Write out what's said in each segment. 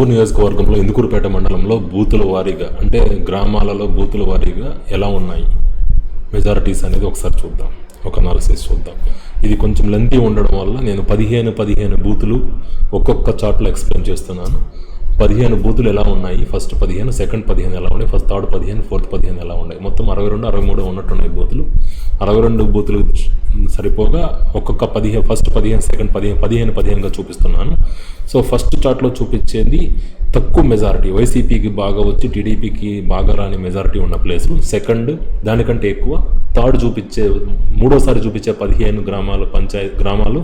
కోవూరు నియోజకవర్గంలో ఇందుకూరుపేట మండలంలో బూతుల వారీగా అంటే గ్రామాలలో బూతుల వారీగా ఎలా ఉన్నాయి? మెజారిటీస్ అనేది ఒకసారి చూద్దాం. ఒక అనాలిసిస్ చూద్దాం. ఇది కొంచెం లెంతీ ఉండడం వల్ల నేను పదిహేను పదిహేను బూతులు ఒక్కొక్క చాట్లో ఎక్స్ప్లెయిన్ చేస్తున్నాను. పదిహేను బూతులు ఎలా ఉన్నాయి? ఫస్ట్ పదిహేను సెకండ్ పదిహేను ఎలా ఉన్నాయి? ఫస్ట్ థర్డ్ పదిహేను ఫోర్త్ పదిహేను ఎలా ఉన్నాయి? మొత్తం అరవై రెండు అరవై మూడు ఉన్నట్టున్నాయి బూతులు. అరవై రెండు బూతులు సరిపోగా ఒక్కొక్క పదిహేను ఫస్ట్ పదిహేను సెకండ్ పదిహేను పదిహేను పదిహేనుగా చూపిస్తున్నాను. సో ఫస్ట్ చార్ట్లో చూపించేది తక్కువ మెజారిటీ వైసీపీకి బాగా వచ్చి టీడీపీకి బాగా రాని మెజారిటీ ఉన్న ప్లేసు సెకండ్ దానికంటే ఎక్కువ. థర్డ్ చూపించే మూడోసారి చూపించే పదిహేను గ్రామాలు పంచాయత్ గ్రామాలు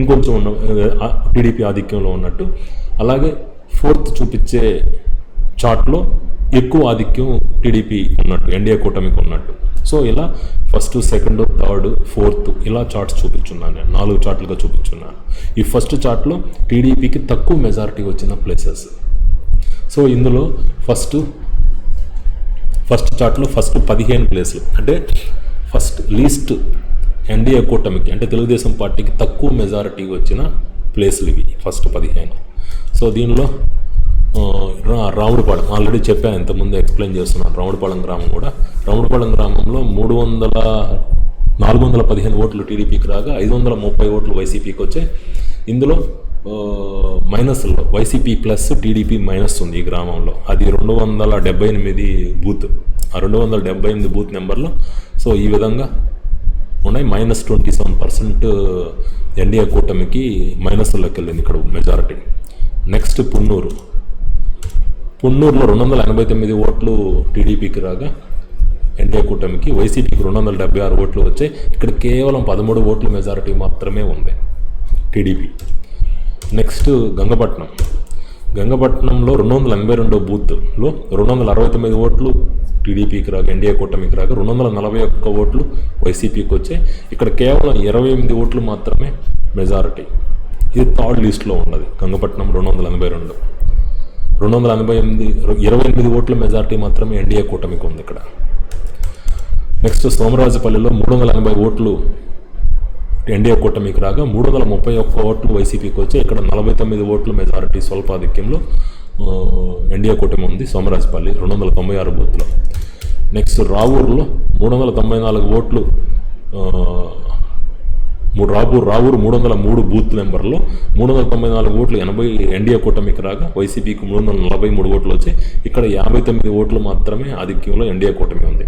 ఇంకొంచెం ఉన్న టీడీపీ ఆధిక్యంలో ఉన్నట్టు. అలాగే ఫోర్త్ చూపించే చార్ట్లో ఎక్కువ ఆధిక్యం టీడీపీ ఉన్నట్టు ఎన్డీఏ కూటమికి ఉన్నట్టు. సో ఇలా ఫస్ట్ సెకండ్ థర్డ్ ఫోర్త్ ఇలా చార్ట్స్ చూపించున్నాను నేను. నాలుగు చార్ట్లుగా చూపించున్నాను. ఈ ఫస్ట్ చార్ట్లో టీడీపీకి తక్కువ మెజారిటీ వచ్చిన ప్లేసెస్. సో ఇందులో ఫస్ట్ ఫస్ట్ చార్ట్లో ఫస్ట్ పదిహేను ప్లేస్లు. అంటే ఫస్ట్ లీస్ట్ ఎన్డీఏ కూటమికి అంటే తెలుగుదేశం పార్టీకి తక్కువ మెజారిటీ వచ్చిన ప్లేస్లు ఇవి ఫస్ట్ పదిహేను. సో దీనిలో ఆ, ఆల్రెడీ చెప్పాను ఇంతకుముందు ఎక్స్ప్లెయిన్ చేస్తున్నాను రావుడిపాళెం గ్రామం కూడా. రావుడిపాళెం గ్రామంలో మూడు వందల నాలుగు వందల పదిహేను ఓట్లు టీడీపీకి రాగా ఐదు వందల ముప్పై ఓట్లు వైసీపీకి వచ్చాయి. ఇందులో మైనస్లో వైసీపీ ప్లస్ టీడీపీ మైనస్ ఉంది ఈ గ్రామంలో. అది రెండు వందల డెబ్బై ఎనిమిది బూత్. ఆ రెండు వందల డెబ్బై ఎనిమిది బూత్ నెంబర్లో సో ఈ విధంగా ఉన్నాయి. Minus twenty seven percent NDA కూటమికి మైనస్లోకి వెళ్ళింది ఇక్కడ మెజారిటీ. నెక్స్ట్ పున్నూరు. పున్నూరులో రెండు వందల ఎనభై తొమ్మిది ఓట్లు టీడీపీకి రాగా ఎన్డీఏ కూటమికి వైసీపీకి రెండు వందల డెబ్బై ఆరు ఓట్లు వచ్చాయి. ఇక్కడ కేవలం పదమూడు ఓట్ల మెజారిటీ మాత్రమే ఉంది టీడీపీ. నెక్స్ట్ గంగపట్నం. గంగపట్నంలో రెండు వందల ఎనభై రెండో బూత్లో రెండు వందల అరవై తొమ్మిది ఓట్లు టీడీపీకి రాగా ఎన్డీఏ కూటమికి రాక రెండు వందల నలభై ఒక్క ఓట్లు వైసీపీకి వచ్చాయి. ఇక్కడ కేవలం ఇరవై ఎనిమిది ఓట్లు మాత్రమే మెజారిటీ. ఇది థర్డ్ లిస్ట్లో ఉన్నది గంగపట్నం రెండు వందల ఎనభై రెండు. రెండు వందల ఎనభై ఎనిమిది ఇరవై ఎనిమిది ఓట్ల మెజారిటీ మాత్రమే ఎన్డీఏ కూటమికి ఉంది ఇక్కడ. నెక్స్ట్ సోమరాజపల్లిలో మూడు వందల ఎనభై ఓట్లు ఎన్డీఏ కూటమికి రాగా మూడు వందల ముప్పై ఒక్క ఓట్లు వైసీపీకి వచ్చి ఇక్కడ నలభై తొమ్మిది ఓట్లు మెజారిటీ స్వల్పాధిక్యంలో ఎన్డీఏ కూటమి ఉంది సోమరాజుపల్లి రెండు వందల తొంభై ఆరు బూత్లో. నెక్స్ట్ రావూరులో మూడు వందల తొంభై నాలుగు ఓట్లు మూడు రాబూరు రావూరు మూడు వందల మూడు బూత్ నెంబర్లో మూడు వందల తొంభై నాలుగు ఓట్లు ఎనభై ఎన్డీఏ కూటమికి రాగా వైసీపీకి మూడు వందల నలభై మూడు ఓట్లు వచ్చాయి ఇక్కడ యాభై తొమ్మిది ఓట్లు మాత్రమే ఆధిక్యంలో ఎన్డీఏ కూటమి ఉంది.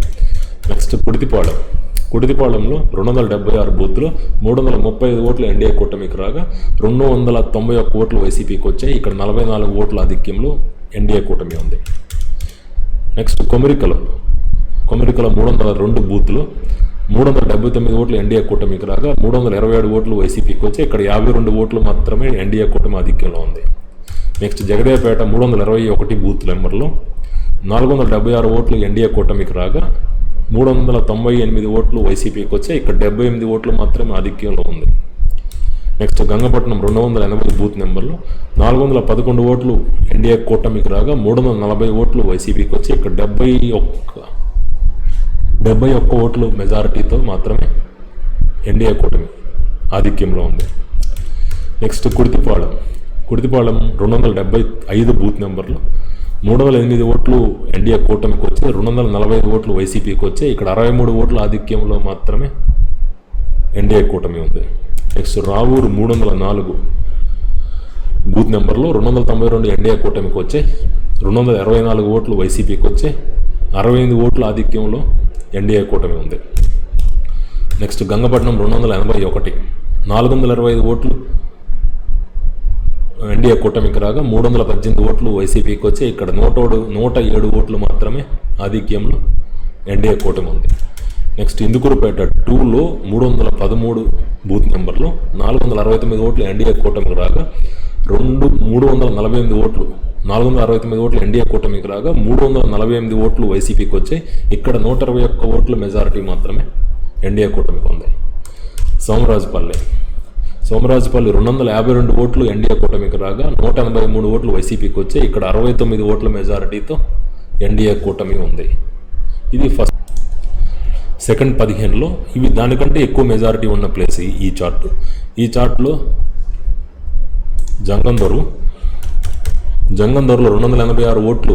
నెక్స్ట్ కుడితిపాళెం కుడితిపాళెంలో రెండు వందల డెబ్బై ఆరు బూత్లో మూడు వందల ముప్పై ఐదు ఓట్లు ఎన్డీఏ కూటమికి రాగా రెండు వందల తొంభై ఒక్క ఓట్లు వైసీపీకి వచ్చాయి. ఇక్కడ నలభై నాలుగు ఓట్ల ఆధిక్యంలో ఎన్డీఏ కూటమి ఉంది. నెక్స్ట్ కొమరికల. కొమరికల మూడు వందల రెండు బూత్లో మూడు వందల డెబ్బై తొమ్మిది ఓట్లు ఎన్డీఏ కూటమికి రాగా మూడు వందల ఇరవై ఏడు ఓట్లు వైసీపీకి వచ్చి ఇక్కడ యాభై రెండు ఓట్లు మాత్రమే ఎన్డీఏ కూటమి ఆధిక్యంలో ఉంది. నెక్స్ట్ జగదేవపేట మూడు వందల ఇరవై ఒకటి బూత్ నెంబర్లో నాలుగు వందల డెబ్బై ఆరు ఓట్లు ఎన్డీఏ కూటమికి రాగా మూడు వందల తొంభై ఎనిమిది ఓట్లు వైసీపీకి వచ్చి ఇక్కడ డెబ్బై ఎనిమిది ఓట్లు మాత్రమే ఆధిక్యంలో ఉంది. నెక్స్ట్ గంగపట్నం రెండు వందల ఎనభై బూత్ నెంబర్లో నాలుగు వందల పదకొండు ఓట్లు ఎన్డీఏ కూటమికి రాగా మూడు వందల నలభై ఓట్లు వైసీపీకి వచ్చి ఇక్కడ డెబ్బై ఒక్క డెబ్బై ఒక్క ఓట్లు మెజారిటీతో మాత్రమే ఎన్డీఏ కూటమి ఆధిక్యంలో ఉంది. నెక్స్ట్ కుడితిపాళెం. కుడితిపాళెం రెండు వందల డెబ్బై ఐదు బూత్ నెంబర్లు. మూడు వందల ఎనిమిది ఓట్లు ఎన్డీఏ కూటమికి వచ్చి రెండు వందల నలభై ఐదు ఓట్లు వైసీపీకి వచ్చి ఇక్కడ అరవై మూడు ఓట్ల ఆధిక్యంలో మాత్రమే ఎన్డీఏ కూటమి ఉంది. నెక్స్ట్ రావూరు మూడు వందల నాలుగు బూత్ నెంబర్లో రెండు వందల తొంభై రెండు ఎన్డీఏ కూటమికి వచ్చి రెండు వందల ఇరవై నాలుగు ఓట్లు వైసీపీకి వచ్చి అరవై ఎనిమిది ఓట్ల ఆధిక్యంలో ఎన్డీఏ కూటమి ఉంది. నెక్స్ట్ గంగపట్నం రెండు వందల ఎనభై ఒకటి. నాలుగు వందల ఇరవై ఐదు ఓట్లు ఎన్డీఏ కూటమికి రాగా మూడు వందల పద్దెనిమిది ఓట్లు వైసీపీకి వచ్చి ఇక్కడ నూట ఓడు- నూట ఏడు ఓట్లు మాత్రమే ఆధిక్యంలో ఎన్డీఏ కూటమి ఉంది. నెక్స్ట్ ఇందుకూరుపేట టూలో మూడు వందల పదమూడు బూత్ నెంబర్లో నాలుగు వందల అరవై తొమ్మిది ఓట్లు ఎన్డీఏ కూటమికి రాగా రెండు మూడు వందల నలభై ఎనిమిది ఓట్లు నాలుగు వందల అరవై తొమ్మిది ఓట్లు ఎన్డీఏ కూటమికి రాగా మూడు వందల నలభై ఎనిమిది ఓట్లు వైసీపీకి వచ్చాయి ఇక్కడ నూట ఇరవై ఒక్క ఓట్ల మెజారిటీ మాత్రమే ఎన్డీఏ కూటమికి ఉంది సోమరాజుపల్లి. సోమరాజుపల్లి రెండు వందల యాభై రెండు ఓట్లు ఎన్డీఏ కూటమికి రాగా నూట ఎనభై మూడు ఓట్లు వైసీపీకి వచ్చాయి ఇక్కడ అరవై తొమ్మిది ఓట్ల మెజారిటీతో ఎన్డీఏ కూటమి ఉంది. ఇది ఫస్ట్. సెకండ్ పదిహేనులో ఇవి దానికంటే ఎక్కువ మెజారిటీ ఉన్న ప్లేస్ ఈ- ఈ చార్ట్. ఈ చార్ట్లో జంగందరు. జంగందర్లో రెండు వందల ఎనభై ఆరు ఓట్లు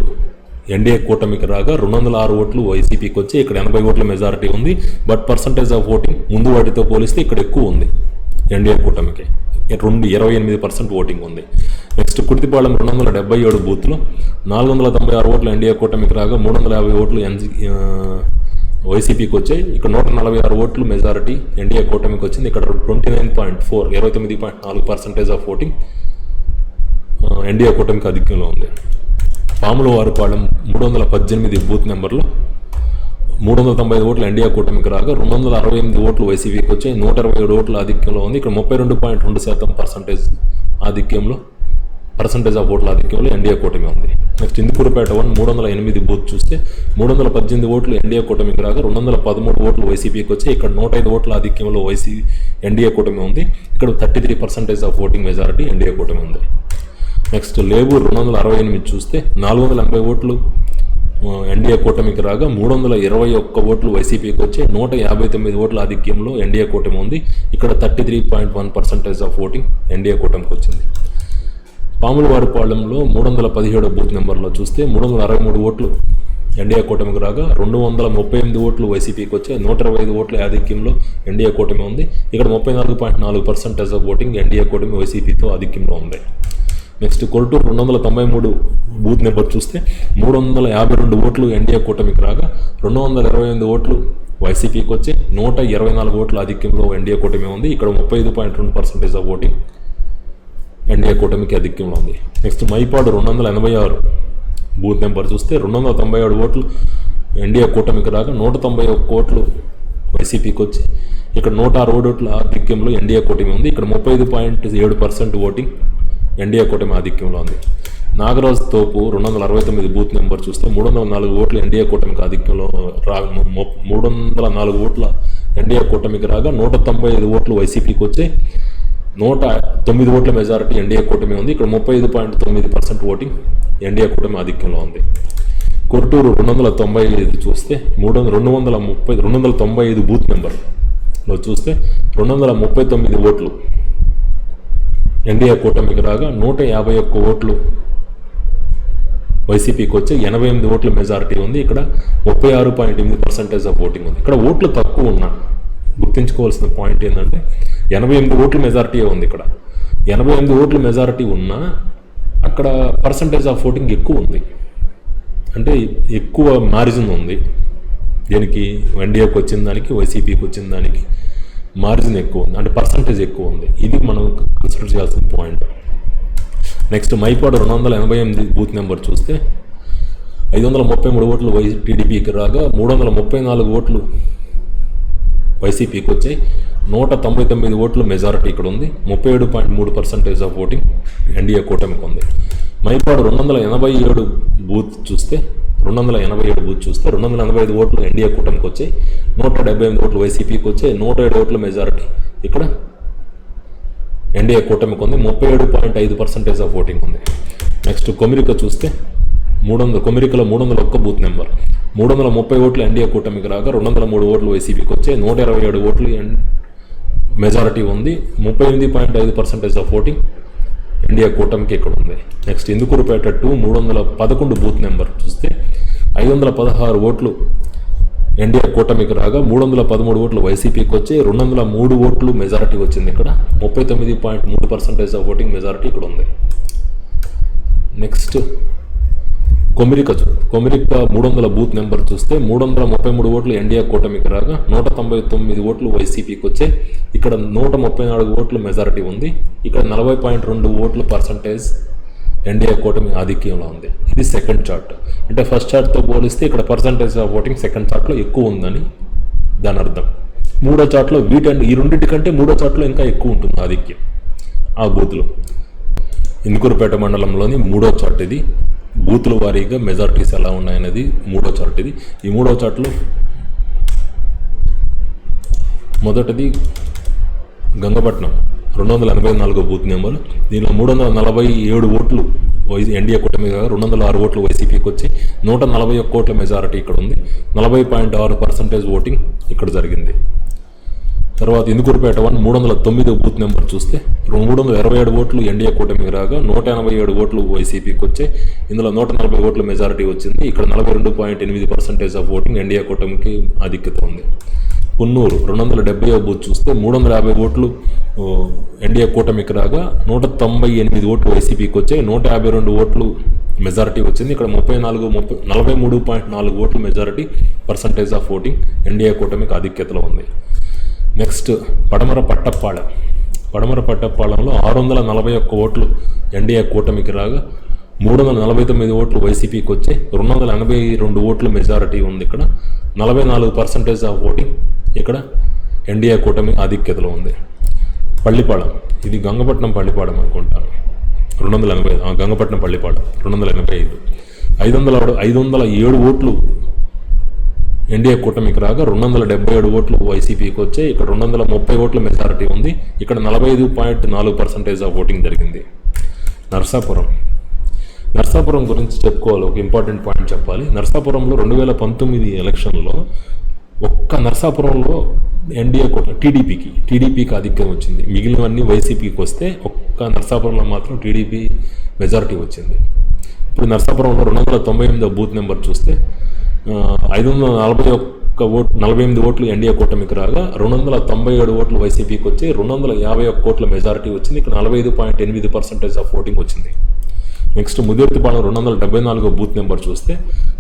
ఎన్డీఏ కూటమికి రాగా రెండు వందల ఆరు ఓట్లు వైసీపీకి వచ్చి ఇక్కడ ఎనభై ఓట్ల మెజారిటీ ఉంది. బట్ పర్సంటేజ్ ఆఫ్ ఓటింగ్ ముందు వాటితో పోలిస్తే ఇక్కడ ఎక్కువ ఉంది ఎన్డీఏ కూటమికి. రెండు ఇరవై ఎనిమిది పర్సెంట్ ఓటింగ్ ఉంది. నెక్స్ట్ కుర్తిపాళెం రెండు వందల డెబ్బై ఏడు బూత్లో నాలుగు వందల తొంభై ఆరు ఓట్లు ఎన్డీఏ కూటమికి రాగా మూడు వందల యాభై ఓట్లు ఎన్జీ వైసీపీకి వచ్చాయి. ఇక్కడ నూట నలభై ఆరు ఓట్లు మెజారిటీ ఎన్డీఏ కూటమికి వచ్చింది. ఇక్కడ ట్వంటీ నైన్ పాయింట్ ఫోర్ ఇరవై తొమ్మిది పాయింట్ నాలుగు పర్సెంటేజ్ ఆఫ్ ఓటింగ్ ఎన్డీఏ కూటమికి అధిక్యంలో ఉంది. పాముల వారిపాళెం మూడు వందల పద్దెనిమిది బూత్ నెంబర్లో మూడు వందల తొంభై ఐదు ఓట్లు ఎన్డీఏ కూటమికి రాగా రెండు వందల అరవై ఎనిమిది ఓట్లు వైసీపీకి వచ్చాయి. నూట ఇరవై ఏడు ఓట్ల ఆధిక్యంలో ఉంది. ఇక్కడ ముప్పై రెండు పాయింట్ రెండు శాతం పర్సంటేజ్ ఆధిక్యంలో. పర్సంటేజ్ ఆఫ్ ఓట్ల ఆధిక్యంలో ఎన్డీఏ కూటమి ఉంది. నెక్స్ట్ ఇందుకూరుపేట వన్ మూడు వందల ఎనిమిది బూత్ చూస్తే మూడు వందల పద్దెనిమిది ఓట్లు ఎన్డీఏ కూటమికి రాగా రెండు వందల పదమూడు ఓట్లు వైసీపీకి వచ్చి ఇక్కడ నూట ఐదు ఓట్ల ఆధిక్యంలో వైసీ ఎన్డీఏ కూటమి ఉంది. ఇక్కడ thirty three percentage of voting majority NDA కూటమి ఉంది. నెక్స్ట్ లేబూర్ రెండు వందల అరవై ఎనిమిది చూస్తే నాలుగు వందల ఎనభై ఓట్లు ఎన్డీఏ కూటమికి రాగా మూడు వందల ఇరవై ఒక్క ఓట్లు వైసీపీకి వచ్చి నూట యాభై తొమ్మిది ఓట్ల ఆధిక్యంలో ఎన్డీఏ కూటమి ఉంది. ఇక్కడ thirty three point one percentage of voting NDA కూటమికి వచ్చింది. పాములవారిపాలెంలో మూడు వందల పదిహేడు బూత్ నెంబర్లో చూస్తే మూడు వందల అరవై మూడు ఓట్లు ఎన్డీఏ కూటమికి రాగా రెండు వందల ముప్పై ఎనిమిది ఓట్లు వైసీపీకి వచ్చాయి. నూట ఇరవై ఐదు ఓట్ల ఆధిక్యంలో ఎన్డీఏ కూటమి ఉంది. ఇక్కడ ముప్పై నాలుగు పాయింట్ నాలుగు పర్సెంటేజ్ ఆఫ్ ఓటింగ్ ఎన్డీఏ కూటమి వైసీపీతో ఆధిక్యంలో ఉంది. నెక్స్ట్ కొల్టూరు రెండు వందల తొంభై మూడు బూత్ నెంబర్ చూస్తే మూడు వందల యాభై రెండు ఓట్లు ఎన్డీఏ కూటమికి రాగా రెండు వందల ఇరవై ఎనిమిది ఓట్లు వైసీపీకి వచ్చి నూట ఇరవై నాలుగు ఓట్ల ఆధిక్యంలో ఎన్డీఏ కూటమి ఉంది. ఇక్కడ ముప్పై ఐదు పాయింట్ రెండు పర్సెంటేజ్ ఆఫ్ ఓటింగ్ ఎన్డీఏ కూటమికి అధిక్యంలో ఉంది. నెక్స్ట్ మైపాడు రెండు వందల ఎనభై ఆరు బూత్ నెంబర్ చూస్తే రెండు వందల తొంభై ఏడు ఓట్లు ఎన్డీఏ కూటమికి రాగా నూట తొంభై ఒక్క ఓట్లు వైసీపీకి వచ్చి ఇక్కడ నూట ఆరు ఓట్ల ఆధిక్యంలో ఎన్డీఏ కూటమి ఉంది. ఇక్కడ ముప్పై ఐదు పాయింట్ ఏడు పర్సెంట్ ఓటింగ్ ఎన్డీఏ కూటమి ఆధిక్యంలో ఉంది. నాగరాజ్ తోపు రెండు వందల అరవై తొమ్మిది బూత్ నెంబర్ చూస్తే మూడు వందల నాలుగు ఓట్లు ఎన్డీఏ కూటమికి ఆధిక్యంలో రా మూడు వందల నాలుగు ఓట్ల ఎన్డీఏ కూటమికి రాగా నూట తొంభై ఐదు ఓట్లు వైసీపీకి వచ్చి నూట తొమ్మిది ఓట్ల మెజారిటీ ఎన్డీఏ కూటమి ఉంది. ఇక్కడ ముప్పై ఐదు పాయింట్ తొమ్మిది పర్సెంట్ ఓటింగ్ ఎన్డీఏ కూటమి ఆధిక్యంలో ఉంది. కొట్టూరు రెండు వందల తొంభై ఐదు చూస్తే మూడు వందల రెండు వందల ముప్పై రెండు వందల తొంభై ఐదు బూత్ నెంబర్లో చూస్తే రెండు వందల ముప్పై తొమ్మిది ఓట్లు ఎన్డీఏ కూటమికి రాగా నూట యాభై ఒక్క ఓట్లు వైసీపీకి వచ్చి ఎనభై ఎనిమిది ఓట్ల మెజారిటీ ఉంది. ఇక్కడ ముప్పై ఆరు పాయింట్ ఎనిమిది పర్సెంటేజ్ ఆఫ్ ఓటింగ్ ఉంది. ఇక్కడ ఓట్లు తక్కువ ఉన్నా గుర్తుంచుకోవాల్సిన పాయింట్ ఏంటంటే ఎనభై ఎనిమిది ఓట్ల మెజారిటీ ఉంది ఇక్కడ? ఎనభై ఎనిమిది ఓట్ల మెజారిటీ ఉన్నా అక్కడ పర్సంటేజ్ ఆఫ్ ఓటింగ్ ఎక్కువ ఉంది. అంటే ఎక్కువ మార్జిన్ ఉంది. దీనికి ఎన్డీఏకి వచ్చిన దానికి వైసీపీకి వచ్చిన దానికి మార్జిన్ ఎక్కువ ఉంది. అంటే పర్సంటేజ్ ఎక్కువ ఉంది. ఇది మనం కన్సిడర్ చేయాల్సిన పాయింట్ నెక్స్ట్ మైపాడు రెండు వందల ఎనభై ఎనిమిది బూత్ నెంబర్ చూస్తే ఐదు వందల ముప్పై మూడు ఓట్లు వై టీడీపీకి రాగా మూడు వందల ముప్పై నాలుగు ఓట్లు వైసీపీకి వచ్చాయి నూట తొంభై తొమ్మిది ఓట్లు మెజారిటీ ఇక్కడ ఉంది. ముప్పై ఏడు పాయింట్ మూడు పర్సెంటేజ్ ఆఫ్ ఓటింగ్ ఎన్డీఏ కూటమికి ఉంది. మైపాడు రెండు వందల ఎనభై ఏడు బూత్ చూస్తే రెండు వందల ఎనభై ఏడు బూత్ చూస్తే రెండు వందల ఎనభై ఐదు ఓట్లు ఎన్డీఏ కూటమికి వచ్చాయి నూట డెబ్బై ఎనిమిది ఓట్లు వైసీపీకి వచ్చాయి నూట ఏడు ఓట్ల మెజారిటీ ఇక్కడ ఎన్డీఏ కూటమికి ఉంది. ముప్పై ఏడు పాయింట్ ఐదు పర్సెంటేజ్ ఆఫ్ ఓటింగ్ ఉంది. నెక్స్ట్ కొమిరిక చూస్తే మూడు వందల కొమిరికలో మూడు వందల ఒక్క బూత్ నెంబర్. మూడు వందల ముప్పై ఓట్లు ఎన్డీఏ కూటమికి రాగా రెండు వందల మూడు ఓట్లు వైసీపీకి వచ్చాయి. నూట ఇరవై ఏడు ఓట్లు మెజారిటీ ఉంది. ముప్పై ఎనిమిది పాయింట్ ఐదు పర్సెంటేజ్ ఆఫ్ ఓటింగ్ ఇండియా కూటమికి ఇక్కడ ఉంది. నెక్స్ట్ ఇందుకూరుపేట టూ మూడు వందల పదకొండు బూత్ నెంబర్ చూస్తే ఐదు వందల పదహారు ఓట్లు ఎన్డీఏ కూటమికి రాగా మూడు వందల పదమూడు ఓట్లు వైసీపీకి వచ్చి రెండు వందల మూడు ఓట్లు మెజారిటీ వచ్చింది ఇక్కడ. ముప్పై తొమ్మిది పాయింట్ మూడు పర్సెంటేజ్ ఆఫ్ ఓటింగ్ మెజారిటీ ఇక్కడ ఉంది. నెక్స్ట్ కొమిరిక కొమిరిక మూడు వందల బూత్ నెంబర్ చూస్తే మూడు వందల ముప్పై మూడు ఓట్లు ఎన్డీఏ కూటమికి రాగా నూట తొంభై తొమ్మిది ఓట్లు వైసీపీకి వచ్చే ఇక్కడ నూట ముప్పై నాలుగు ఓట్లు మెజారిటీ ఉంది. ఇక్కడ నలభై పాయింట్ రెండు ఓట్లు పర్సంటేజ్ ఎన్డీఏ కూటమి ఆధిక్యంలో ఉంది. ఇది సెకండ్ చార్ట్. అంటే ఫస్ట్ చార్ట్తో పోలిస్తే ఇక్కడ పర్సంటేజ్ ఆఫ్ ఓటింగ్ సెకండ్ చార్ట్లో ఎక్కువ ఉందని దాని అర్థం. మూడో చార్ట్లో వీటండి ఈ రెండింటి కంటే మూడో చార్ట్లో ఇంకా ఎక్కువ ఉంటుంది ఆధిక్యం ఆ బూత్లో. ఇందుకూరుపేట మండలంలోని మూడో చార్ట్ ఇది. బూతుల వారీగా మెజారిటీస్ ఎలా ఉన్నాయనేది మూడో చార్ట్ ఇది. ఈ మూడో చార్ట్లో మొదటిది గంగపట్నం. రెండు వందల ఎనభై నాలుగో బూత్ నెంబర్. దీనిలో మూడు వందల నలభై ఏడు ఓట్లు వైసీ ఎన్డీఏ కూటమి రెండు వందల ఆరు ఓట్లు వైసీపీకి వచ్చి నూట నలభై ఒక్క ఓట్ల మెజారిటీ ఇక్కడ ఉంది నలభై పాయింట్ ఆరు పర్సెంటేజ్ ఓటింగ్ ఇక్కడ జరిగింది. తర్వాత ఇందుకూరుపేట వన్ మూడు వందల తొమ్మిది బూత్ నెంబర్ చూస్తే మూడు వందల ఇరవై ఏడు ఓట్లు ఎన్డీఏ కూటమికి రాగా నూట ఎనభై ఏడు ఓట్లు వైసీపీకి వచ్చాయి ఇందులో నూట నలభై ఓట్లు మెజారిటీ వచ్చింది. ఇక్కడ నలభై రెండు పాయింట్ ఎనిమిది పర్సెంటేజ్ ఆఫ్ ఓటింగ్ ఎన్డీఏ కూటమికి ఆధిక్యత ఉంది. పున్నూరు రెండు వందల డెబ్బై బూత్ చూస్తే మూడు వందల యాభై ఓట్లు ఎన్డీఏ కూటమికి రాగా నూట తొంభై ఎనిమిది ఓట్లు వైసీపీకి వచ్చాయి నూట యాభై రెండు ఓట్లు మెజారిటీ వచ్చింది. ఇక్కడ ముప్పై నాలుగు ముప్పై నలభై మూడు పాయింట్ నాలుగు ఓట్లు majority percentage of voting NDA కూటమికి ఆధిక్యతలో ఉంది. నెక్స్ట్ పడమర పట్టప్పాళెం. పడమర పట్టప్పాళెంలో ఆరు వందల నలభై ఒక్క ఓట్లు ఎన్డీఏ కూటమికి రాగా మూడు వందల నలభై తొమ్మిది ఓట్లు వైసీపీకి వచ్చి రెండు వందల ఎనభై రెండు ఓట్లు మెజారిటీ ఉంది ఇక్కడ నలభై నాలుగు పర్సంటేజ్ ఆఫ్ ఓటింగ్ ఇక్కడ ఎన్డీఏ కూటమి ఆధిక్యతలో ఉంది. పల్లిపాళెం ఇది గంగపట్నం పల్లిపాళెం అనుకుంటాను. రెండు వందల ఎనభై గంగపట్నం పల్లిపాళెం రెండు వందల ఎనభై ఐదు. ఐదు వందల ఐదు వందల ఏడు ఓట్లు ఎన్డీఏ కూటమికి రాగా రెండు వందల డెబ్బై ఏడు ఓట్లు వైసీపీకి వచ్చాయి. ఇక్కడ రెండు వందల ముప్పై ఓట్ల మెజారిటీ ఉంది. ఇక్కడ నలభై ఐదు పాయింట్ నాలుగు పర్సెంటేజ్ ఆఫ్ ఓటింగ్ జరిగింది. నర్సాపురం. నర్సాపురం గురించి చెప్పుకోవాలి. ఒక ఇంపార్టెంట్ పాయింట్ చెప్పాలి. నర్సాపురంలో రెండు వేల పంతొమ్మిది ఎలక్షన్లో ఒక్క నర్సాపురంలో ఎన్డీఏ కూడా టీడీపీకి టీడీపీకి ఆధిక్యం వచ్చింది. మిగిలినవన్నీ వైసీపీకి వస్తే ఒక్క నర్సాపురంలో మాత్రం టీడీపీ మెజారిటీ వచ్చింది. ఇప్పుడు నర్సాపురంలో రెండు వందల తొంభై ఎనిమిదో బూత్ నెంబర్ చూస్తే ఐదు వందల నలభై ఒక్క ఓట్ నలభై ఎనిమిది ఓట్లు ఎన్డీఏ కూటమికి రాగా రెండు వందల తొంభై ఏడు ఓట్లు వైసీపీకి వచ్చి రెండు వందల యాభై ఒక్క ఓట్ల మెజారిటీ వచ్చింది. ఇక్కడ నలభై ఐదు పాయింట్ ఎనిమిది పర్సెంటేజ్ ఆఫ్ ఓటింగ్ వచ్చింది. నెక్స్ట్ ముదిర్తిపాలెం రెండు వందల డెబ్బై నాలుగో బూత్ నెంబర్ చూస్తే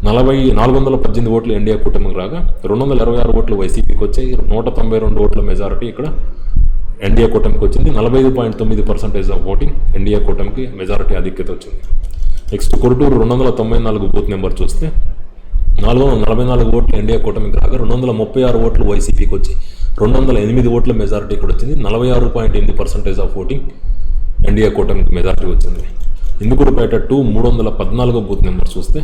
నలభై నాలుగు వందల పద్దెనిమిది ఓట్లు ఎన్డీఏ కూటమికి రాగా రెండు వందల ఇరవై ఆరు ఓట్లు వైసీపీకి వచ్చాయి. నూట తొంభై రెండు ఓట్ల మెజారిటీ ఇక్కడ ఎన్డీఏ కూటమికి వచ్చింది. నలభై ఐదు పాయింట్ తొమ్మిది పర్సెంటేజ్ ఆఫ్ ఓటింగ్ ఎన్డీఏ కూటమికి మెజారిటీ ఆధిక్యత వచ్చింది. నెక్స్ట్ కొరటూరు రెండు వందల తొంభై నాలుగు బూత్ నెంబర్ చూస్తే నాలుగు వందల నలభై నాలుగు ఓట్లు ఎన్డీఏ కూటమికి రాగా రెండు వందల ముప్పై ఆరు ఓట్లు వైసీపీకి వచ్చి రెండు వందల ఎనిమిది ఓట్ల మెజారిటీ ఇక్కడ వచ్చింది. నలభై ఆరు పాయింట్ ఎనిమిది పర్సెంటేజ్ ఆఫ్ ఓటింగ్ ఎన్డీఏ కూటమికి మెజారిటీ వచ్చింది. ఇందుకూరుపేట టూ మూడు వందల పద్నాలుగో బూత్ నెంబర్ చూస్తే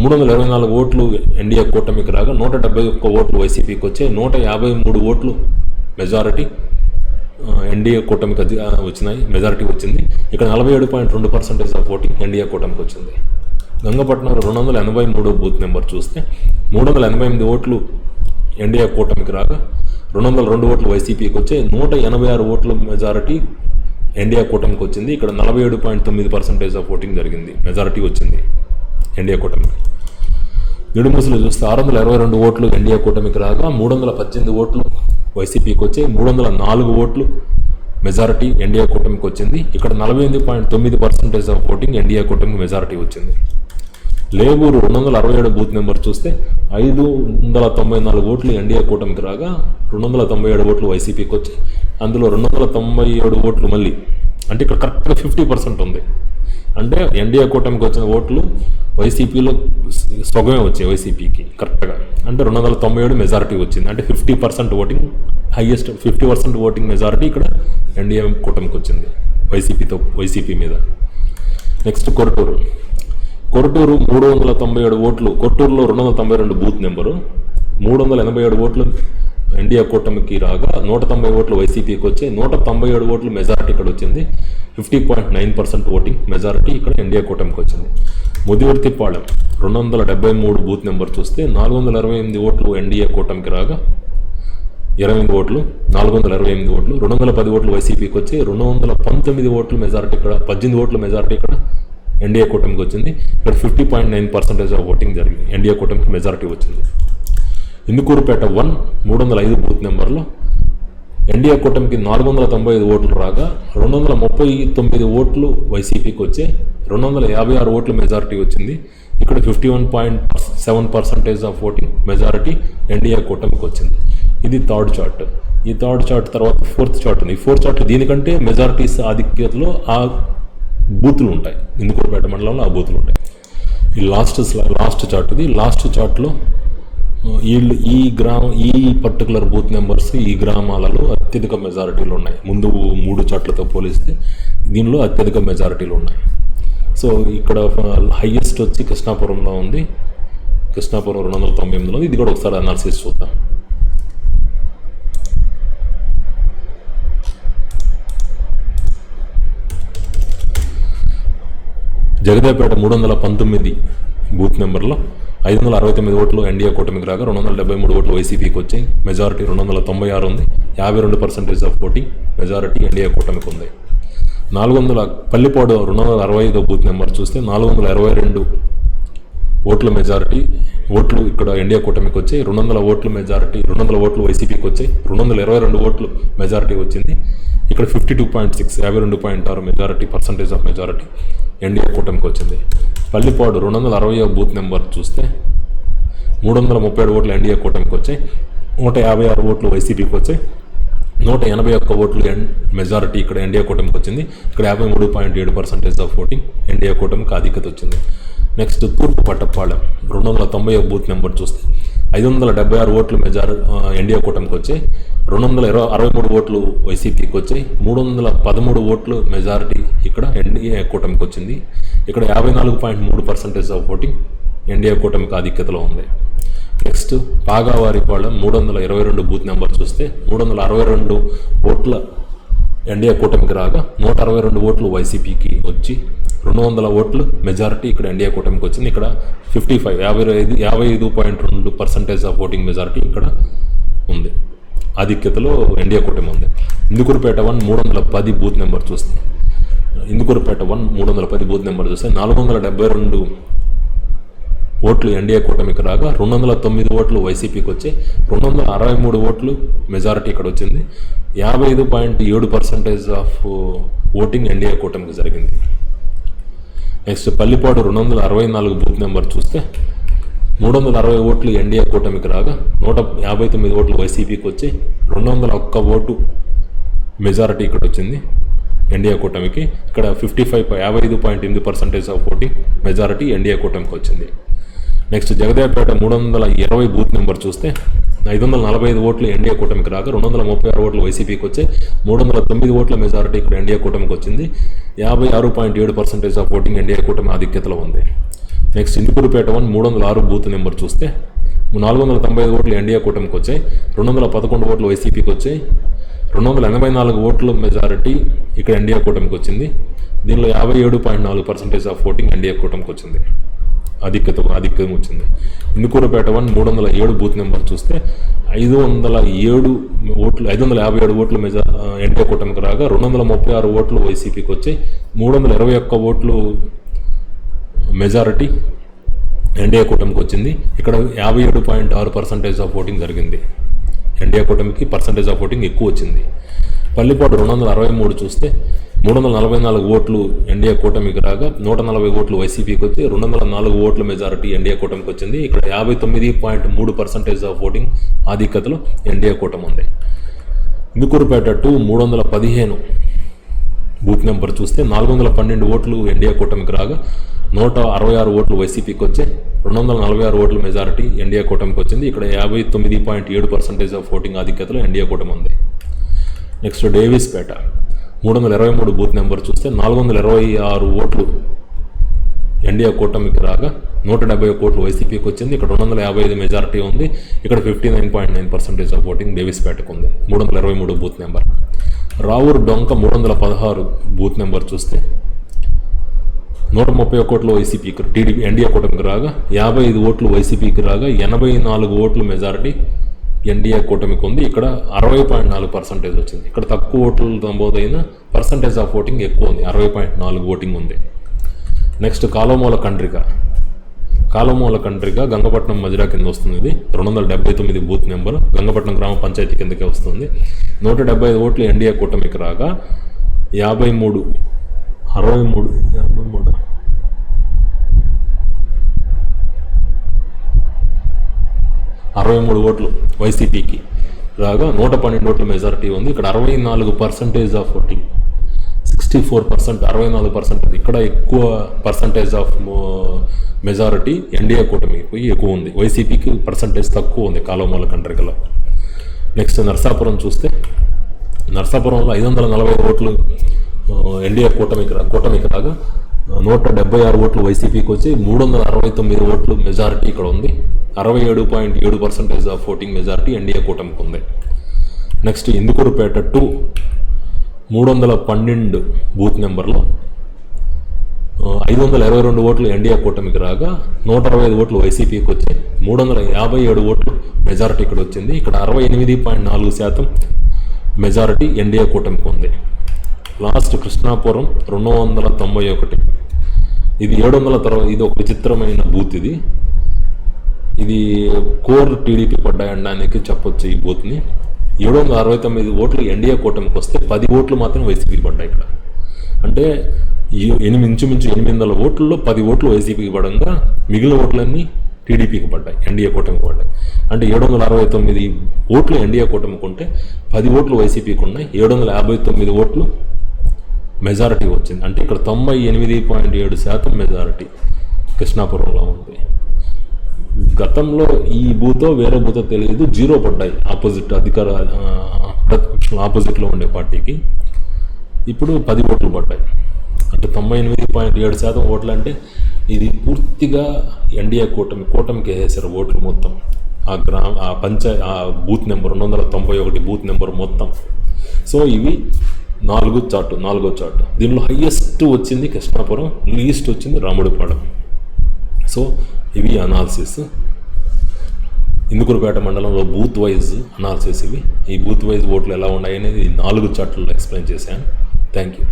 మూడు వందల ఇరవై నాలుగు ఓట్లు ఎన్డీఏ కూటమికి రాగా నూట డెబ్బై ఒక్క ఓట్లు వైసీపీకి వచ్చే నూట యాభై మూడు ఓట్లు మెజారిటీ ఎన్డీఏ కూటమికి వచ్చినాయి. మెజారిటీ వచ్చింది. ఇక్కడ నలభై ఏడు పాయింట్ రెండు పర్సెంటేజ్ ఆఫ్ ఓటింగ్ ఎన్డీఏ కూటమికి వచ్చింది. గంగపట్నం రెండు వందల ఎనభై మూడు బూత్ నెంబర్ చూస్తే మూడు వందల ఎనభై ఎనిమిది ఓట్లు ఎన్డీఏ కూటమికి రాగా రెండు వందల రెండు ఓట్లు వైసీపీకి వచ్చే నూట ఎనభై ఆరు ఓట్ల మెజారిటీ ఎన్డీఏ కూటమికి వచ్చింది. ఇక్కడ నలభై ఏడు పాయింట్ తొమ్మిది పర్సెంటేజ్ ఆఫ్ ఓటింగ్ జరిగింది. మెజారిటీ వచ్చింది ఎన్డీఏ కూటమికి. నిడుముసలు చూస్తే ఆరు వందల ఇరవై రెండు ఓట్లు ఎన్డీఏ కూటమికి రాగా మూడు వందల పద్దెనిమిది ఓట్లు వైసీపీకి వచ్చే మూడు వందల నాలుగు ఓట్లు మెజారిటీ ఎన్డీఏ కూటమికి వచ్చింది. ఇక్కడ నలభై ఎనిమిది పాయింట్ తొమ్మిది పర్సెంటేజ్ ఆఫ్ ఓటింగ్ ఎన్డీఏ కూటమికి మెజారిటీ వచ్చింది. లేబూరు రెండు వందల అరవై ఏడు బూత్ నెంబర్ చూస్తే ఐదు వందల తొంభై నాలుగు ఓట్లు ఎన్డీఏ కూటమికి రాగా రెండు వందల తొంభై ఏడు ఓట్లు వైసీపీకి వచ్చి అందులో రెండు వందల తొంభై ఏడు ఓట్లు మళ్ళీ. అంటే ఇక్కడ కరెక్ట్గా ఫిఫ్టీ పర్సెంట్ ఉంది. అంటే ఎన్డీఏ కూటమికి వచ్చిన ఓట్లు వైసీపీలో సగమే వచ్చాయి వైసీపీకి కరెక్ట్గా. అంటే రెండు వందల తొంభై ఏడు మెజారిటీ వచ్చింది. అంటే fifty percent voting highest fifty percent voting majority ఇక్కడ ఎన్డీఏ కూటమికి వచ్చింది వైసీపీతో వైసీపీ మీద. నెక్స్ట్ కొరటూరు. కొరటూరు మూడు వందల తొంభై ఏడు ఓట్లు కొట్టూరులో రెండు వందల తొంభై రెండు బూత్ నెంబరు మూడు వందల ఎనభై ఏడు ఓట్లు ఎన్డీఏ కూటమికి రాగా నూట తొంభై ఓట్లు వైసీపీకి వచ్చి నూట తొంభై ఏడు ఓట్లు మెజారిటీ ఇక్కడ వచ్చింది. Fifty point nine percent voting majority ఇక్కడ ఎన్డీఏ కూటమికి వచ్చింది. ముదివర్తిపాళెం రెండు వందల డెబ్బై మూడు బూత్ నెంబర్ చూస్తే నాలుగు వందల ఇరవై ఎనిమిది ఓట్లు ఎన్డీఏ కూటమికి రాగా ఇరవై ఎనిమిది ఓట్లు నాలుగు వందల ఇరవై ఎనిమిది ఓట్లు రెండు వందల పది ఓట్లు వైసీపీకి వచ్చి రెండు వందల పంతొమ్మిది ఓట్లు మెజారిటీ ఇక్కడ పద్దెనిమిది ఓట్ల మెజారిటీ ఇక్కడ ఎన్డీఏ కూటమికి వచ్చింది. ఇక్కడ fifty point nine percentage of voting జరిగింది. ఎన్డీఏ కూటమికి మెజారిటీ వచ్చింది. ఇందుకూరుపేట వన్ మూడు వందల ఐదు బూత్ నెంబర్లో ఎన్డీఏ కూటమికి నాలుగు వందల తొంభై ఐదు ఓట్లు రాగా రెండు వందల ముప్పై తొమ్మిది ఓట్లు వైసీపీకి వచ్చే రెండు వందల యాభై ఆరు ఓట్ల మెజారిటీ వచ్చింది. ఇక్కడ fifty one point seven percentage of voting majority NDA కూటమికి వచ్చింది. ఇది థర్డ్ చార్ట్. ఈ థర్డ్ చార్ట్ తర్వాత ఫోర్త్ చార్ట్ ఉంది ఈ ఫోర్త్ చార్ట్ దీనికంటే మెజారిటీస్ ఆధిక్యతలో ఆ బూతులు ఉంటాయి. ఇందుకోపేట మండలంలో ఆ బూతులు ఉంటాయి. ఈ లాస్ట్ లాస్ట్ చార్ట్ ఇది. లాస్ట్ చార్ట్లో వీళ్ళు ఈ గ్రామ ఈ పర్టికులర్ బూత్ నెంబర్స్ ఈ గ్రామాలలో అత్యధిక మెజారిటీలు ఉన్నాయి. ముందు మూడు చాట్లతో పోలిస్తే దీనిలో అత్యధిక మెజారిటీలు ఉన్నాయి. సో ఇక్కడ హయ్యెస్ట్ వచ్చి కృష్ణాపురంలో ఉంది. కృష్ణాపురం రెండు వందల తొంభై ఎనిమిదిలో ఇది కూడా ఒకసారి అనాలిసిస్ చూద్దాం. జగదేపేట మూడు వందల పంతొమ్మిది బూత్ నెంబర్లో ఐదు వందల అరవై తొమ్మిది ఓట్లు ఎన్డీఏ కూటమికి రాగా రెండు వందల డెబ్బై మూడు ఓట్లు వైసీపీకి వచ్చాయి. మెజారిటీ రెండు వందల తొంభై ఆరు ఉంది. యాభై రెండు percentage of voting majority NDA కూటమికి ఉంది. నాలుగు వందల పల్లిపాడు రెండు వందల అరవై ఐదో బూత్ నెంబర్ చూస్తే నాలుగు వందల ఇరవై రెండు ఓట్ల మెజారిటీ ఓట్లు ఇక్కడ ఇండియా కూటమికి వచ్చాయి. రెండు వందల ఓట్ల మెజారిటీ రెండు వందల ఓట్లు వైసీపీకి వచ్చాయి. రెండు వందల ఇరవై రెండు ఓట్లు మెజారిటీ వచ్చింది. ఇక్కడ ఫిఫ్టీ టూ పాయింట్ సిక్స్ యాభై రెండు పాయింట్ ఆరు majority percentage of majority. NDA కూటమికి వచ్చింది. పల్లిపాడు రెండు వందల అరవై బూత్ నెంబర్ చూస్తే మూడు వందల ముప్పై ఏడు ఓట్లు ఎన్డీఏ కూటమికి వచ్చాయి. నూట యాభై ఆరు ఓట్లు వైసీపీకి వచ్చాయి. నూట ఎనభై ఒక్క ఓట్లు ఎన్ మెజారిటీ ఇక్కడ ఎన్డీఏ కూటమికి వచ్చింది. ఇక్కడ యాభై మూడు పాయింట్ ఏడు పర్సెంటేజ్ ఆఫ్ ఓటింగ్ ఎన్డీఏ కూటమికి ఆధిక్యత వచ్చింది. నెక్స్ట్ తూర్పు పట్టపాలెం. రెండు వందల తొంభై ఒక బూత్ నెంబర్ చూస్తే ఐదు వందల డెబ్బై ఆరు ఓట్లు మెజార్ ఎన్డీఏ కూటమికి వచ్చాయి రెండు వందల ఇరవై అరవై మూడు ఓట్లు వైసీపీకి వచ్చాయి మూడు వందల పదమూడు ఓట్లు మెజారిటీ ఇక్కడ ఎన్డీఏ కూటమికి వచ్చింది ఇక్కడ యాభై నాలుగు పాయింట్ మూడు పర్సెంటేజ్ ఆఫ్ ఓటింగ్ ఎన్డీఏ కూటమికి ఆధిక్యతలో ఉంది. నెక్స్ట్ పాగావారిపాళెం మూడు వందల ఇరవై రెండు బూత్ నెంబర్ చూస్తే మూడు వందల అరవై రెండు ఓట్ల ఎన్డీఏ కూటమికి రాగా నూట అరవై రెండు ఓట్లు వైసీపీకి వచ్చి రెండు వందల ఓట్లు మెజారిటీ ఇక్కడ ఎన్డీఏ కూటమికి వచ్చింది. ఇక్కడ ఫిఫ్టీ ఫైవ్ యాభై ఐదు యాభై ఐదు పాయింట్ రెండు పర్సెంటేజ్ ఆఫ్ ఓటింగ్ మెజారిటీ ఇక్కడ ఉంది. ఆధిక్యతలో ఎన్డీఏ కూటమి ఉంది. ఇందుకూరుపేట వన్ మూడు వందల పది బూత్ నెంబర్ చూస్తే ఇందుకూరుపేట వన్ మూడు వందల పది బూత్ నెంబర్ చూస్తే నాలుగు వందల డెబ్బై రెండు ఓట్లు ఎన్డీఏ కూటమికి రాగా రెండు వందల తొమ్మిది ఓట్లు వైసీపీకి వచ్చి రెండు వందల అరవై మూడు ఓట్లు మెజారిటీ ఇక్కడ వచ్చింది. యాభై ఐదు పాయింట్ ఏడు పర్సెంటేజ్ ఆఫ్ ఓటింగ్ ఎన్డీఏ కూటమికి జరిగింది. నెక్స్ట్ పల్లిపాడు రెండు వందల అరవై నాలుగు బూత్ నెంబర్ చూస్తే మూడు వందల అరవై ఓట్లు ఎన్డీఏ కూటమికి రాగా నూట యాభై తొమ్మిది ఓట్లు వైసీపీకి వచ్చి రెండు వందల ఒక్క ఓటు మెజారిటీ ఇక్కడ వచ్చింది ఎన్డీఏ కూటమికి. ఇక్కడ ఫిఫ్టీ ఫైవ్ యాభై ఐదు పాయింట్ ఎనిమిది percentage of voting majority NDA కూటమికి వచ్చింది. నెక్స్ట్ జగదేవపేట మూడు వందల ఇరవై బూత్ నెంబర్ చూస్తే ఐదు వందల నలభై ఐదు ఓట్లు ఎన్డీఏ కూటమికి రాక రెండు వందల ముప్పై ఆరు ఓట్లు వైసీపీకి వచ్చి మూడు వందల తొమ్మిది ఓట్ల మెజారిటీ ఇక్కడ ఎన్డీఏ కూటమికి వచ్చింది. యాభై ఆరు పాయింట్ ఏడు పర్సెంటేజ్ ఆఫ్ ఓటింగ్ ఎన్డీఏ కూటమి ఆధిక్యతలో ఉంది. నెక్స్ట్ ఇందుకూరుపేట వన్ మూడు వందల ఆరు బూత్ నెంబర్ చూస్తే నాలుగు వందల తొంభై ఐదు ఓట్లు ఎన్డీఏ కూటమికి వచ్చాయి. రెండు వందల పదకొండు ఓట్లు వైసీపీకి వచ్చాయి. రెండు వందల ఎనభై నాలుగు ఓట్ల మెజారిటీ ఇక్కడ ఎన్డీఏ కూటమికి వచ్చింది. దీనిలో యాభై ఏడు పాయింట్ నాలుగు పర్సెంటేజ్ ఆఫ్ ఓటింగ్ ఎన్డీఏ కూటమికి వచ్చింది. ఆధిక్యత ఆధిక్యం వచ్చింది. ఇందుకూరుపేట వన్ మూడు వందల ఏడు బూత్ నెంబర్ చూస్తే ఐదు వందల ఏడు ఓట్లు ఐదు వందల యాభై ఏడు ఓట్లు మెజా ఎన్డీఏ కూటమికి రాగా రెండు వందల ముప్పై ఆరు ఓట్లు వైసీపీకి వచ్చాయి. మూడు వందల ఇరవై ఒక్క ఓట్లు మెజారిటీ ఎన్డీఏ కూటమికి వచ్చింది. ఇక్కడ యాభై ఏడు పాయింట్ ఆరు పర్సెంటేజ్ ఆఫ్ ఓటింగ్ జరిగింది. ఎన్డీఏ కూటమికి పర్సెంటేజ్ ఆఫ్ ఓటింగ్ ఎక్కువ వచ్చింది. పల్లిపాటు రెండు వందల అరవై మూడు చూస్తే మూడు వందల నలభై నాలుగు ఓట్లు ఎన్డీఏ కూటమికి రాగా నూట నలభై ఓట్లు వైసీపీకి వచ్చి రెండు వందల నాలుగు ఓట్ల మెజారిటీ ఎన్డీఏ కూటమికి వచ్చింది. ఇక్కడ యాభై తొమ్మిది పాయింట్ మూడు పర్సెంటేజ్ ఆఫ్ ఓటింగ్ ఆధిక్యతలో ఎన్డీఏ కూటమి ఉంది. ఇందుకూరుపేట టూ మూడు వందల పదిహేను బూత్ నెంబర్ చూస్తే నాలుగు వందల పన్నెండు ఓట్లు ఎన్డీఏ కూటమికి రాగా నూట అరవై ఆరు ఓట్లు వైసీపీకి వచ్చి రెండు వందల నలభై ఆరు ఓట్ల మెజారిటీ ఎన్డీఏ కూటమికి వచ్చింది. ఇక్కడ యాభై తొమ్మిది పాయింట్ ఏడు పర్సెంటేజ్ ఆఫ్ ఓటింగ్ ఆధిక్యతలో ఎన్డీఏ కూటమి ఉంది. నెక్స్ట్ డేవిస్పేట. మూడు వందల ఇరవై మూడు బూత్ నెంబర్ చూస్తే నాలుగు వందల ఇరవై ఆరు ఓట్లు ఎన్డీఏ కూటమికి రాగా నూట డెబ్బై కోట్లు వైసీపీకి వచ్చింది. ఇక్కడ రెండు వందల యాభై ఐదు మెజారిటీ ఉంది. ఇక్కడ fifty nine point nine percentage of voting డేవిస్పేటకు ఉంది. మూడు వందల ఇరవై మూడు బూత్ నెంబర్. రావూర్ డొంక మూడు వందల పదహారు బూత్ నెంబర్ చూస్తే నూట ముప్పై ఒక్క వైసీపీకి టీడీపీ ఎన్డీఏ కూటమికి రాగా యాభై ఐదు ఓట్లు వైసీపీకి రాగా ఎనభై నాలుగు ఓట్లు మెజారిటీ ఎన్డీఏ కూటమికి ఉంది ఇక్కడ అరవై పాయింట్ నాలుగు పర్సెంటేజ్ వచ్చింది. ఇక్కడ తక్కువ ఓట్లు నమోదైన పర్సంటేజ్ ఆఫ్ ఓటింగ్ ఎక్కువ ఉంది. అరవై పాయింట్ నాలుగు ఓటింగ్ ఉంది. నెక్స్ట్ కాలోమూల కండ్రిక. కాలమూల కండ్రిక గంగపట్నం మజిరా కింద వస్తుంది. ఇది రెండు వందల డెబ్బై తొమ్మిది బూత్ నెంబర్. గంగపట్నం గ్రామ పంచాయతీ కిందకే వస్తుంది. నూట డెబ్బై ఐదు ఓట్లు ఎన్డీఏ కూటమికి రాగా యాభై మూడు అరవై మూడు యాభై మూడు? అరవై మూడు ఓట్లు వైసీపీకి. రాగా నూట పన్నెండు ఓట్ల మెజారిటీ ఉంది. ఇక్కడ అరవై నాలుగు percentage of voting sixty four percent అరవై నాలుగు పర్సెంట్ ఇక్కడ ఎక్కువ పర్సంటేజ్ ఆఫ్ మెజారిటీ ఎన్డీఏ కూటమికి ఎక్కువ ఉంది. వైసీపీకి పర్సంటేజ్ తక్కువ ఉంది కాలోమూల కండ్రికలో. నెక్స్ట్ నర్సాపురం చూస్తే నర్సాపురంలో ఐదు వందల నలభై ఓట్లు uh, ఎన్డీఏ కూటమికి రా కూటమికి రాగా నూట డెబ్బై ఆరు ఓట్లు వైసీపీకి వచ్చి మూడు వందల అరవై తొమ్మిది ఓట్లు మెజారిటీ ఇక్కడ ఉంది. అరవై ఏడు పాయింట్ ఏడు percentage of voting majority NDA కూటమికి ఉంది. నెక్స్ట్ ఇందుకూరుపేట టూ మూడు వందల పన్నెండు బూత్ నెంబర్లో ఐదు వందల ఇరవై రెండు ఓట్లు ఎన్డీఏ కూటమికి రాగా నూట అరవై ఐదు ఓట్లు వైసీపీకి వచ్చి మూడు వందల యాభై ఏడు ఓట్లు మెజారిటీ ఇక్కడ వచ్చింది. ఇక్కడ అరవై ఎనిమిది పాయింట్ నాలుగు శాతం మెజారిటీ ఎన్డీఏ కూటమికి ఉంది. లాస్ట్ కృష్ణాపురం రెండు వందల తొంభై ఒకటి. ఇది ఏడు వందల తర్వాత ఇది ఒక విచిత్రమైన బూత్ ఇది. ఇది కోర్ టీడీపీ పడ్డాయనడానికి చెప్పొచ్చు ఈ బూత్ని. ఏడు వందల అరవై తొమ్మిది ఓట్లు ఎన్డీఏ కూటమికి వస్తే పది ఓట్లు మాత్రం వైసీపీకి పడ్డాయి ఇక్కడ. అంటే ఎనిమిది ఇంచుమించు ఎనిమిది వందల ఓట్లలో పది ఓట్లు వైసీపీకి పడంగా మిగిలిన ఓట్లన్నీ టీడీపీకి పడ్డాయి ఎన్డీఏ కూటమికి పడ్డాయి. అంటే ఏడు వందల అరవై తొమ్మిది ఓట్లు ఎన్డీఏ కూటమికి ఉంటే పది ఓట్లు వైసీపీకి ఉన్నాయి ఏడు వందల యాభై తొమ్మిది ఓట్లు మెజారిటీ వచ్చింది. అంటే ఇక్కడ తొంభై ఎనిమిది పాయింట్ ఏడు శాతం మెజారిటీ కృష్ణాపురంలో ఉంది. గతంలో ఈ బూతో వేరే బూతో తెలియదు జీరో పడ్డాయి ఆపోజిట్ అధికార ప్రతిపక్షం ఆపోజిట్లో ఉండే పార్టీకి. ఇప్పుడు పది ఓట్లు పడ్డాయి. అంటే తొంభై ఎనిమిది పాయింట్ ఏడు శాతం ఓట్లు అంటే ఇది పూర్తిగా ఎన్డీఏ కూటమి కూటమికి వేసేసారు ఓట్లు మొత్తం. ఆ గ్రామ ఆ పంచాయత్ ఆ బూత్ నెంబర్ రెండు వందల తొంభై ఒకటి బూత్ నెంబర్ మొత్తం. సో ఇవి నాలుగు చాటు నాలుగో చాటు. దీనిలో హయ్యెస్ట్ వచ్చింది కృష్ణాపురం లీస్ట్ వచ్చింది రాముడిపాడు. సో ఇవి అనాలిసిస్ ఇందుకూరుపేట మండలంలో బూత్ వైజ్ అనాలిసిస్ ఇవి. ఈ బూత్ వైజ్ ఓట్లు ఎలా ఉన్నాయనేది నాలుగు చాట్లలో ఎక్స్ప్లెయిన్ చేశాను. Thank you